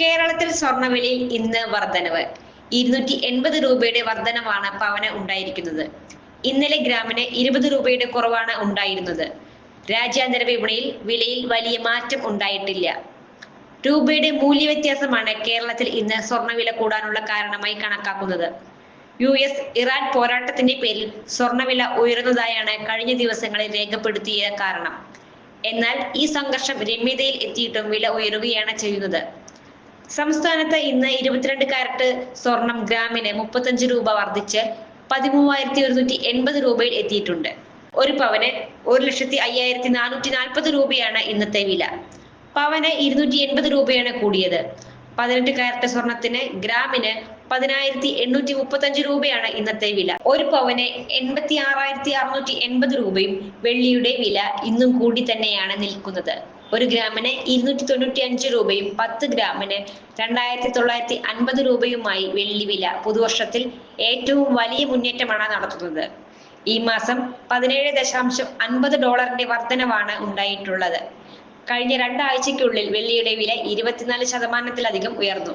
കേരളത്തിൽ സ്വർണവിലയിൽ ഇന്ന് വർധനവ്. ഇരുന്നൂറ്റി എൺപത് രൂപയുടെ വർധനവാണ് പവന് ഉണ്ടായിരിക്കുന്നത്. ഇന്നലെ ഗ്രാമിന് ഇരുപത് രൂപയുടെ കുറവാണ് ഉണ്ടായിരുന്നത്. രാജ്യാന്തര വിപണിയിൽ വിലയിൽ വലിയ മാറ്റം ഉണ്ടായിട്ടില്ല. രൂപയുടെ മൂല്യവ്യത്യാസമാണ് കേരളത്തിൽ ഇന്ന് സ്വർണവില കൂടാനുള്ള കാരണമായി കണക്കാക്കുന്നത്. യു എസ് ഇറാൻ പോരാട്ടത്തിന്റെ പേരിൽ സ്വർണവില ഉയർന്നതായാണ് കഴിഞ്ഞ ദിവസങ്ങളിൽ രേഖപ്പെടുത്തിയ കാരണം. എന്നാൽ ഈ സംഘർഷം രമ്യതയിൽ എത്തിയിട്ടും വില ഉയരുകയാണ് ചെയ്യുന്നത്. സംസ്ഥാനത്ത് ഇന്ന് ഇരുപത്തിരണ്ട് കാരറ്റ് സ്വർണം ഗ്രാമിന് മുപ്പത്തഞ്ച് രൂപ വർദ്ധിച്ച് പതിമൂവായിരത്തി ഒരുന്നൂറ്റി എൺപത് രൂപയിൽ എത്തിയിട്ടുണ്ട്. ഒരു പവന് ഒരു ലക്ഷത്തി അയ്യായിരത്തി നാനൂറ്റി നാൽപ്പത് രൂപയാണ് ഇന്നത്തെ വില. പവന് ഇരുന്നൂറ്റി എൺപത് രൂപയാണ് കൂടിയത്. പതിനെട്ട് കാരറ്റ് സ്വർണത്തിന് ഗ്രാമിന് പതിനായിരത്തി എണ്ണൂറ്റി മുപ്പത്തഞ്ച് രൂപയാണ് ഇന്നത്തെ വില. ഒരു പവന് എൺപത്തി ആറായിരത്തി അറുന്നൂറ്റി എൺപത് രൂപയും വെള്ളിയുടെ വില ഇന്നും കൂടി തന്നെയാണ് നിൽക്കുന്നത്. ഒരു ഗ്രാമിന് ഇരുന്നൂറ്റി തൊണ്ണൂറ്റി അഞ്ച് രൂപയും പത്ത് ഗ്രാമിന് രണ്ടായിരത്തി തൊള്ളായിരത്തി അൻപത് രൂപയുമായി വെള്ളി വില പുതുവർഷത്തിൽ ഏറ്റവും വലിയ മുന്നേറ്റമാണ് നടത്തുന്നത്. ഈ മാസം പതിനേഴ് ദശാംശം അൻപത് ഡോളറിന്റെ വർധനവാണ് ഉണ്ടായിട്ടുള്ളത്. കഴിഞ്ഞ രണ്ടാഴ്ചയ്ക്കുള്ളിൽ വെള്ളിയുടെ വില ഇരുപത്തിനാല് ശതമാനത്തിലധികം ഉയർന്നു.